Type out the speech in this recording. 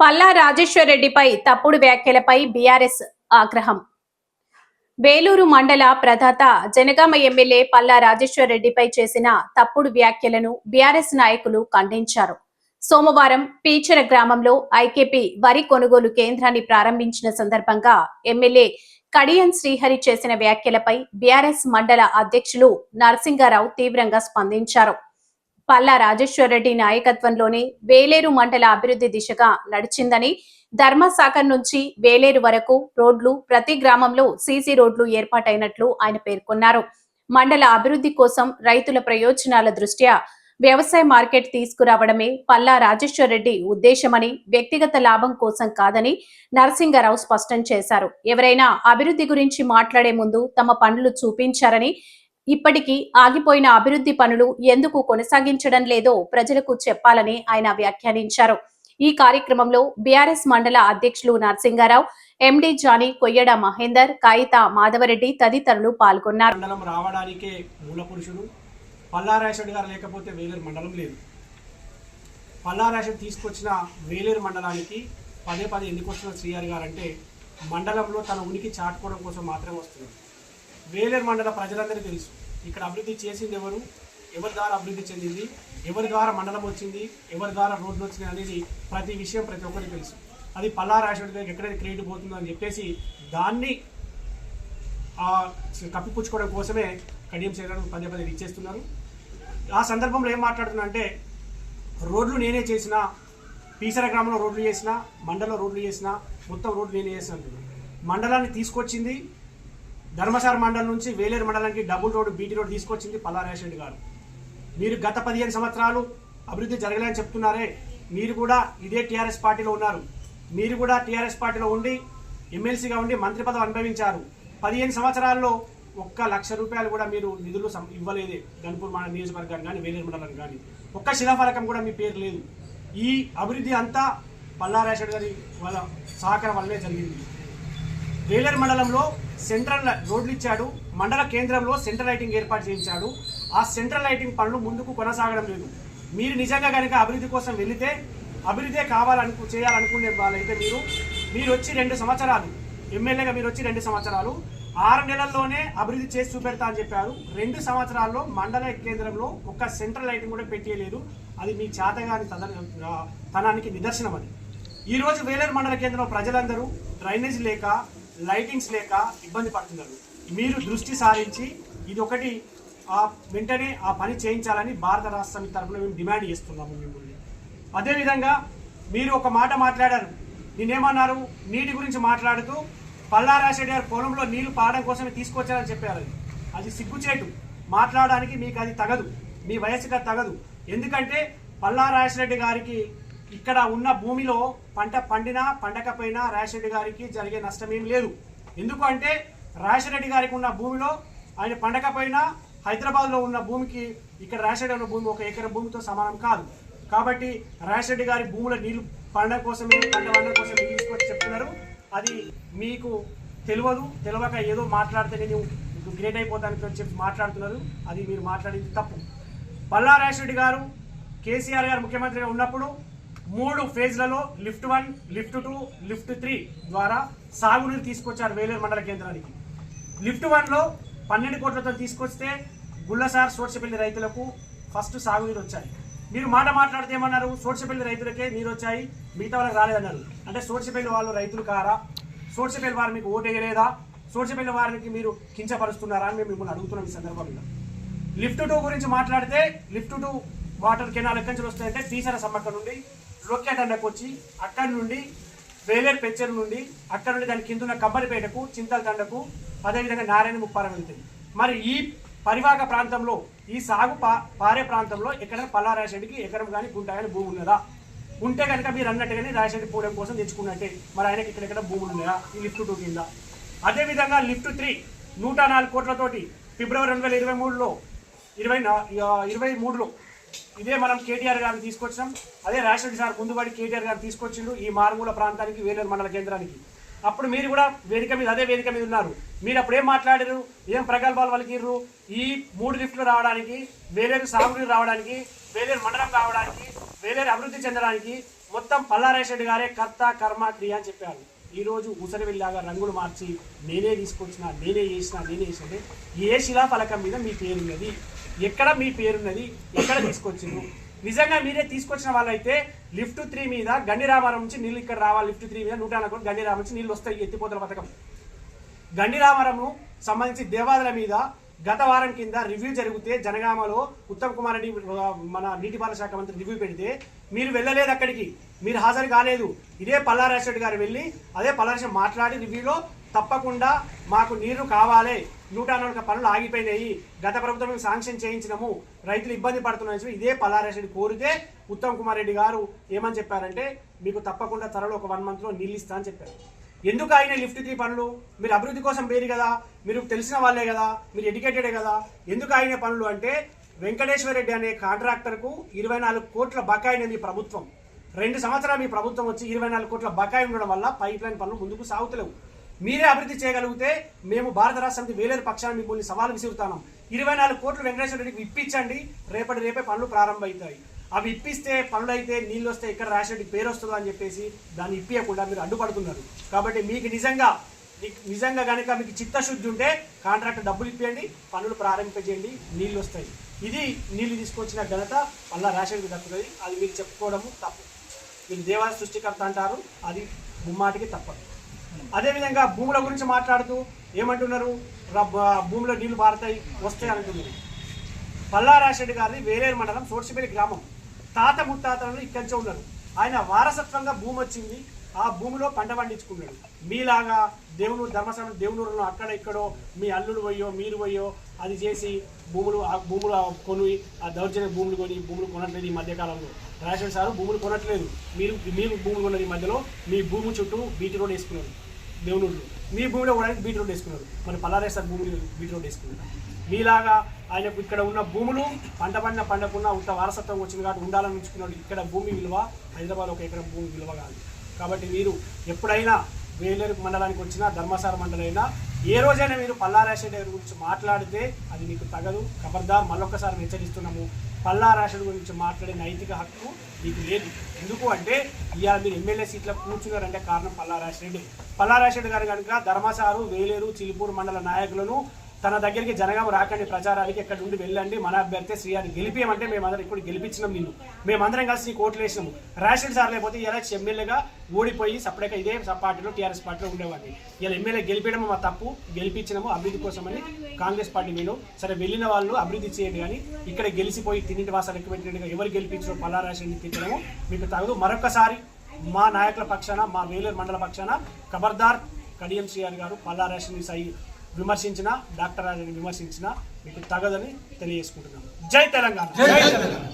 పల్లా రాజేశ్వర్ రెడ్డిపై తప్పుడు వ్యాఖ్యలపై బీఆర్ఎస్ ఆగ్రహం. వేలూరు మండల ప్రదాత జనగామ ఎమ్మెల్యే పల్లా రాజేశ్వర్ రెడ్డిపై చేసిన తప్పుడు వ్యాఖ్యలను బీఆర్ఎస్ నాయకులు ఖండించారు. సోమవారం పీచర గ్రామంలో ఐకేపీ వరి కొనుగోలు కేంద్రాన్ని ప్రారంభించిన సందర్భంగా ఎమ్మెల్యే కడియం శ్రీహరి చేసిన వ్యాఖ్యలపై బీఆర్ఎస్ మండల అధ్యక్షులు నరసింగారావు తీవ్రంగా స్పందించారు. పల్లా రాజేశ్వరరెడ్డి నాయకత్వంలోనే వేలేరు మండల అభివృద్ధి దిశగా నడిచిందని ధర్మసాగర్ నుంచి వేలేరు వరకు రోడ్లు ప్రతి గ్రామంలో సీసీ రోడ్లు ఏర్పాటైనట్లు ఆయన పేర్కొన్నారు. మండల అభివృద్ధి కోసం రైతుల ప్రయోజనాల దృష్ట్యా వ్యవసాయ మార్కెట్ తీసుకురావడమే పల్లా రాజేశ్వర్ రెడ్డి ఉద్దేశమని వ్యక్తిగత లాభం కోసం కాదని నరసింగరావు స్పష్టం చేశారు. ఎవరైనా అభివృద్ధి గురించి మాట్లాడే ముందు తమ పనులు చూపించారని ఇప్పటికీ ఆగిపోయిన అభివృద్ధి పనులు ఎందుకు కొనసాగించడం లేదో ప్రజలకు చెప్పాలని ఆయన వ్యాఖ్యానించారు. ఈ కార్యక్రమంలో బీఆర్ఎస్ మండల అధ్యక్షులు నరసింగారావు ఎండి జానీ కొయ్యడ మహేందర్ కాయిత మాధవరెడ్డి తదితరులు పాల్గొన్నారు. మండలం రావడానికే మూల పురుషుడు. పల్లారాశుడు గారు లేకపోతే వేలేరు మండలం లేదు. పల్లారాశుడు తీసుకొచ్చిన వేలేరు మండలానికి పదే పదే ఎందుకు వస్తున్న శ్రీఆర్ గారు అంటే మండలంలో తన ఉనికి చాటుకోవడం కోసం మాత్రమే వస్తున్నారు. వేలేరు మండల ప్రజలందరికీ తెలుసు. ఇక్కడ అభివృద్ధి చేసింది ఎవరు? ఎవరి ద్వారా అభివృద్ధి చెందింది? ఎవరి ద్వారా మండలం వచ్చింది? ఎవరి ద్వారా రోడ్లు వచ్చినాయి అనేది ప్రతి విషయం ప్రతి ఒక్కరికి తెలుసు. అది పల్లారాశుడి దగ్గర ఎక్కడైతే క్రెడిట్ పోతుందో అని చెప్పేసి దాన్ని ఆ కప్పిపుచ్చుకోవడం కోసమే కడియం చేయడం పదే పదే ఇచ్చేస్తున్నారు ఆ సందర్భంలో ఏం మాట్లాడుతున్నా అంటే రోడ్లు నేనే చేసిన పీసర గ్రామంలో రోడ్లు చేసిన మండలంలో రోడ్లు చేసిన మొత్తం రోడ్లు నేనే చేసిన మండలాన్ని తీసుకొచ్చింది ధర్మసార మండలం నుంచి వేలేరు మండలానికి డబుల్ రోడ్డు బీటీ రోడ్ తీసుకొచ్చింది పల్లారేష్ రెడ్డి గారు. మీరు గత పదిహేను సంవత్సరాలు అభివృద్ధి జరగలేదని చెప్తున్నారే. మీరు కూడా ఇదే టీఆర్ఎస్ పార్టీలో ఉన్నారు. మీరు కూడా టీఆర్ఎస్ పార్టీలో ఉండి ఎమ్మెల్సీగా ఉండి మంత్రి పదవి అనుభవించారు. పదిహేను సంవత్సరాల్లో ఒక్క లక్ష రూపాయలు కూడా మీరు నిధులు ఇవ్వలేదే. గన్పూర్ మండల నియోజకవర్గాన్ని కానీ వేలేరు మండలం కానీ. ఒక్క శిలాఫలకం కూడా మీ పేరు లేదు. ఈ అభివృద్ధి అంతా పల్లారేషడ్ గారి వాళ్ళ సహకారం వల్లనే జరిగింది. వేలేరు మండలంలో సెంట్రల్ రోడ్లు ఇచ్చాడు మండల కేంద్రంలో సెంట్రల్ లైటింగ్ ఏర్పాటు చేయించాడు. ఆ సెంట్రల్ లైటింగ్ పనులు ముందుకు కొనసాగడం లేదు. మీరు నిజంగా కనుక అభివృద్ధి కోసం వెళితే అభివృద్ధి కావాలనుకు చేయాలనుకునే వాళ్ళైతే మీరు మీరు వచ్చి రెండు సంవత్సరాలు ఎమ్మెల్యేగా మీరు వచ్చి రెండు సంవత్సరాలు ఆరు నెలల్లోనే అభివృద్ధి చేసి చూపెడతా అని చెప్పారు. రెండు సంవత్సరాల్లో మండల కేంద్రంలో ఒక్క సెంట్రల్ లైటింగ్ కూడా పెట్టేయలేదు. అది మీ చేతగాని తన తనానికి నిదర్శనం అది. ఈరోజు వేలేరు మండల కేంద్రంలో ప్రజలందరూ డ్రైనేజ్ లేక లైటింగ్స్ లేక ఇబ్బంది పడుతున్నారు. మీరు దృష్టి సారించి ఇది ఒకటి ఆ వెంటనే ఆ పని చేయించాలని భారత రాష్ట్ర సమితి తరఫున మేము డిమాండ్ చేస్తున్నాము మిమ్మల్ని. అదేవిధంగా మీరు ఒక మాట మాట్లాడారు. నేనేమన్నారు నీటి గురించి మాట్లాడుతూ పల్లారాశెడ్డి గారు పొలంలో నీళ్ళు పాడడం కోసమే తీసుకొచ్చారని చెప్పారు అది. సిగ్గుచేటు. మాట్లాడడానికి మీకు అది తగదు. మీ వయసుగా తగదు. ఎందుకంటే పల్లా గారికి ఇక్కడ ఉన్న భూమిలో పంట పండినా పండకపోయినా రాజశేఖరెడ్డి గారికి జరిగే నష్టం ఏం లేదు. ఎందుకంటే రాజశేఖరెడ్డి గారికి ఉన్న భూమిలో ఆయన పండకపోయినా హైదరాబాద్లో ఉన్న భూమికి ఇక్కడ రాజశేఖరెడ్డి ఉన్న భూమి ఒక ఎకరం భూమితో సమానం కాదు. కాబట్టి రాజశేఖరెడ్డి గారి భూముల నీళ్ళు పండగ కోసమే పంట పండగ కోసం తీసుకొచ్చి చెప్తున్నారు. అది మీకు తెలియదు తెలియక ఏదో మాట్లాడితే నేను గ్రేట్ అయిపోతాను చెప్పి మాట్లాడుతున్నారు. అది మీరు మాట్లాడింది తప్పు. పల్లారాజరెడ్డి గారు కేసీఆర్ గారు ముఖ్యమంత్రిగా ఉన్నప్పుడు మూడు ఫేజ్లలో lift one lift two lift three ద్వారా సాగునీరు తీసుకొచ్చారు వేలేరు మండల కేంద్రానికి. లిఫ్ట్ వన్లో పన్నెండు కోట్లతో తీసుకొస్తే గుల్లసార్ సోడ్చపల్లి రైతులకు ఫస్ట్ సాగునీరు వచ్చాయి. మీరు మాట మాట్లాడితే ఏమన్నారు? సోడ్చపల్లి రైతులకే నీరు వచ్చాయి మిగతా వాళ్ళకి రాలేదన్నారు. అంటే సోడ్చపల్లి వాళ్ళు రైతులు కారా? సోడ్చపల్లి వారు మీకు ఓటేయలేదా వేయలేదా? సోడ్చపల్లి వారికి మీరు కించపరుస్తున్నారా అని మేము మిమ్మల్ని అడుగుతున్నాం ఈ సందర్భంలో. లిఫ్ట్ టూ గురించి మాట్లాడితే లిఫ్ట్ టూ వాటర్ కెనాల్ ఎక్కడి నుంచి వస్తాయంటే తీసర సమ్మక్క నుండి లొక్కేటండకు వచ్చి అక్కడి నుండి వేలేరు పెచ్చర్ నుండి అక్కడ నుండి దాని కింద ఉన్న కబ్బరిపేటకు చింతల తండకు అదేవిధంగా నారాయణ ముప్పారం వెళ్తుంది మరి ఈ పరివాహక ప్రాంతంలో ఈ సాగు పా పారే ప్రాంతంలో ఎక్కడ పల్లారాశెడ్డికి ఎకరం కానీ గుంట కానీ భూమి ఉన్నదా? ఉంటే కనుక మీరు అన్నట్టుగానే రాజశేఖర పోవడం కోసం తెచ్చుకున్నట్టే. మరి ఆయనకి ఇక్కడెక్కడ భూములు ఉన్నాయా ఈ లిఫ్ట్ టూ కింద. అదేవిధంగా లిఫ్ట్ త్రీ నూట నాలుగు కోట్లతోటి ఫిబ్రవరి రెండు వేల ఇరవై మూడులో ఇరవై ఇరవై మూడులో ఇదే మనం కేటీఆర్ గారిని తీసుకొచ్చాం. అదే రాజశేఖర్ సార్ ముందుబడి కేటీఆర్ గారు తీసుకొచ్చిండు ఈ మారుమూల ప్రాంతానికి వేలేరు మండల కేంద్రానికి. అప్పుడు మీరు కూడా వేదిక మీద అదే వేదిక మీద ఉన్నారు. మీరు అప్పుడు ఏం మాట్లాడారు ఏం ప్రగల్భాలు పలికిర్రు? ఈ మూడు లిఫ్ట్లు రావడానికి వేలేరు సాగునీరు రావడానికి వేలేరు మండలం రావడానికి వేలేరు అభివృద్ధి చెందడానికి మొత్తం పల్లారేషెడ్డి గారే కర్త కర్మ క్రియ అని చెప్పారు. ఈరోజు రోజు ఊసరవిల్లాగా రంగులు మార్చి నేనే తీసుకొచ్చిన నేనే చేసిన నేనే చేసిన ఏ శిలాఫలకం మీద మీ పేరున్నది? ఎక్కడ మీ పేరున్నది? ఎక్కడ తీసుకొచ్చిండ్రు? నిజంగా మీరే తీసుకొచ్చిన వాళ్ళైతే లిఫ్ట్ త్రీ మీద గండిరామారం నుంచి నీళ్ళు ఇక్కడ రావాలి లిఫ్ట్ త్రీ మీద నూట నలభై గండిరామ నుంచి నీళ్ళు వస్తాయి ఎత్తిపోతల పథకం గండిరామరము సంబంధించి దేవాదుల మీద గత వారం కింద రివ్యూ జరిగితే జనగామలో ఉత్తమ్ కుమార్ రెడ్డి మన నీటిపారుదల శాఖ మంత్రి రివ్యూ పెడితే మీరు వెళ్ళలేదు అక్కడికి. మీరు హాజరు కాలేదు. ఇదే పల్లారాజరెడ్డి గారు వెళ్ళి అదే పల్లారాజు మాట్లాడి రివ్యూలో తప్పకుండా మాకు నీరు కావాలి. నూట నలభై పనులు ఆగిపోయినాయి. గత ప్రభుత్వం మేము శాంక్షన్ చేయించినాము. రైతులు ఇబ్బంది పడుతున్నాయి. ఇదే పల్లారాజరెడ్డి కోరితే ఉత్తమ్ కుమార్ రెడ్డి గారు ఏమని చెప్పారంటే మీకు తప్పకుండా త్వరలో ఒక వన్ మంత్లో నీళ్ళు ఇస్తా అని చెప్పారు. ఎందుకు ఆయన లిఫ్ట్ త్రీ పనులు? మీరు అభివృద్ధి కోసం పేరు కదా మీరు తెలిసిన వాళ్ళే కదా మీరు ఎడ్యుకేటెడే కదా. ఎందుకు ఆయన పనులు అంటే వెంకటేశ్వర రెడ్డి అనే కాంట్రాక్టర్కు ఇరవై నాలుగు కోట్ల బకాయి మీ ప్రభుత్వం. రెండు సంవత్సరాలు మీ ప్రభుత్వం వచ్చి ఇరవై నాలుగు కోట్ల బకాయి ఉండడం వల్ల పైప్ లైన్ పనులు ముందుకు సాగుతలేవు. మీరే అభివృద్ధి చేయగలిగితే మేము భారత రాష్ట్రానికి వేలేరు పక్షాన్ని మిమ్మల్ని సవాలు విసురుతాం ఇరవై నాలుగు కోట్లు వెంకటేశ్వర రెడ్డికి ఇప్పించండి రేపటి రేపే పనులు ప్రారంభమవుతాయి. అవి ఇప్పిస్తే పనులు అయితే నీళ్ళు వస్తే ఇక్కడ రాసేటి పేరు వస్తుందో అని చెప్పేసి దాన్ని ఇప్పియకుండా మీరు అడ్డుపడుతున్నారు. కాబట్టి మీకు నిజంగా మీకు నిజంగా కనుక మీకు చిత్తశుద్ధి ఉంటే కాంట్రాక్ట్ డబ్బులు ఇప్పియండి పనులు ప్రారంభింపజేయండి నీళ్ళు వస్తాయి ఇది నీళ్ళు తీసుకొచ్చిన ఘనత మళ్ళీ రేషన్కి దక్కుతుంది. అది మీరు చెప్పుకోవడము తప్పు. మీరు దేవాలయ సృష్టికర్త అంటారు అది ముమ్మాటికి తప్పదు. అదేవిధంగా భూముల గురించి మాట్లాడుతూ ఏమంటున్నారు? రబ్బ- భూమిలో నీళ్ళు పారుతాయి వస్తాయి అంటున్నారు. పల్లారాశెడ్డి గారిది వేరేరు మండలం సోర్సిపల్లి గ్రామం. తాత ముత్తాతలను ఇక్కడి ఉన్నారు ఆయన వారసత్వంగా భూమి వచ్చింది. ఆ భూమిలో పంట పండించుకున్నాడు. మీలాగా దేవునూరు ధర్మస్థలం దేవునూరులో అక్కడ ఇక్కడో మీ అల్లుడు పోయో మీరు పోయో అది చేసి భూములు ఆ భూములు కొని ఆ దౌర్జన్య భూములు కొని భూములు కొనట్లేదు ఈ మధ్యకాలంలో. రాజశేఖర్ సారు భూములు కొనట్లేదు. మీరు మీరు భూములు కొన్నది ఈ మధ్యలో మీ భూమి చుట్టూ బీటీ రోడ్ వేసుకున్నారు దేవునూరులో మీ భూమిలో కూడా బీటీ రోడ్ వేసుకున్నారు మరి పల్లారేస్తారు భూమిని బీటీ రోడ్ వేసుకున్నారు మీలాగా ఆయనకు ఇక్కడ ఉన్న భూములు పంట పండిన పండకున్న ఉత్త వారసత్వం వచ్చింది కాబట్టి ఉండాలని ఉంచుకున్నాడు. ఇక్కడ భూమి విలువ హైదరాబాద్ ఒక ఎకరం భూమి విలువ కాదు. కాబట్టి మీరు ఎప్పుడైనా వేలేరు మండలానికి వచ్చినా ధర్మసార మండలైనా ఏ రోజైనా మీరు పల్లారాశెడ్డి గారి గురించి మాట్లాడితే అది మీకు తగదు. ఖబర్దార్ మళ్ళొక్కసారి హెచ్చరిస్తున్నాము. పల్లారాశెడ్డి గురించి మాట్లాడే నైతిక హక్కు మీకు లేదు. ఎందుకు అంటే ఇవాళ మీరు ఎమ్మెల్యే సీట్లో కూర్చున్నారంటే కారణం పల్లారాశెడ్డి పల్లారాశెడ్డి గారు కనుక ధర్మసారు వేలేరు చిలుపూరు మండల నాయకులను తన దగ్గరికి జనగామ రాకండి ప్రచారానికి ఎక్కడ నుండి వెళ్ళండి మన అభ్యర్థి శ్రీయాన్ని గెలిపేయమంటే మేమందరం ఇప్పుడు గెలిపించినాం నిన్ను. మేమందరం కలిసి నీకు ఓట్లు వేసినాము. రేషన్ సార్ లేకపోతే ఇలా ఎమ్మెల్యేగా ఓడిపోయి సపరేట్గా ఇదే పార్టీలో టీఆర్ఎస్ పార్టీలో ఉండేవాడిని. ఇలా ఎమ్మెల్యే గెలిపించడం మా తప్పు గెలిపించినాము అభివృద్ధి కోసమని కాంగ్రెస్ పార్టీ మీరు సరే వెళ్ళిన వాళ్ళు అభివృద్ధి చేయండి కానీ ఇక్కడ గెలిచిపోయి తిన్నింటి వాసాలు ఎక్కువ పెట్టినట్టుగా ఎవరు గెలిపించడం పల్లా రేషన్ తిట్టడము మీకు తగదు. మరొకసారి మా నాయకుల పక్షాన మా వేలూరు మండల పక్షాన ఖబర్దార్ కడియం శ్రీఆర్ గారు పల్లా రేషన్ సై విమర్శించిన డాక్టర్ రాజని విమర్శించిన మీకు తగదని తెలియజేసుకుంటున్నాను. జై తెలంగాణ. జై తెలంగాణ.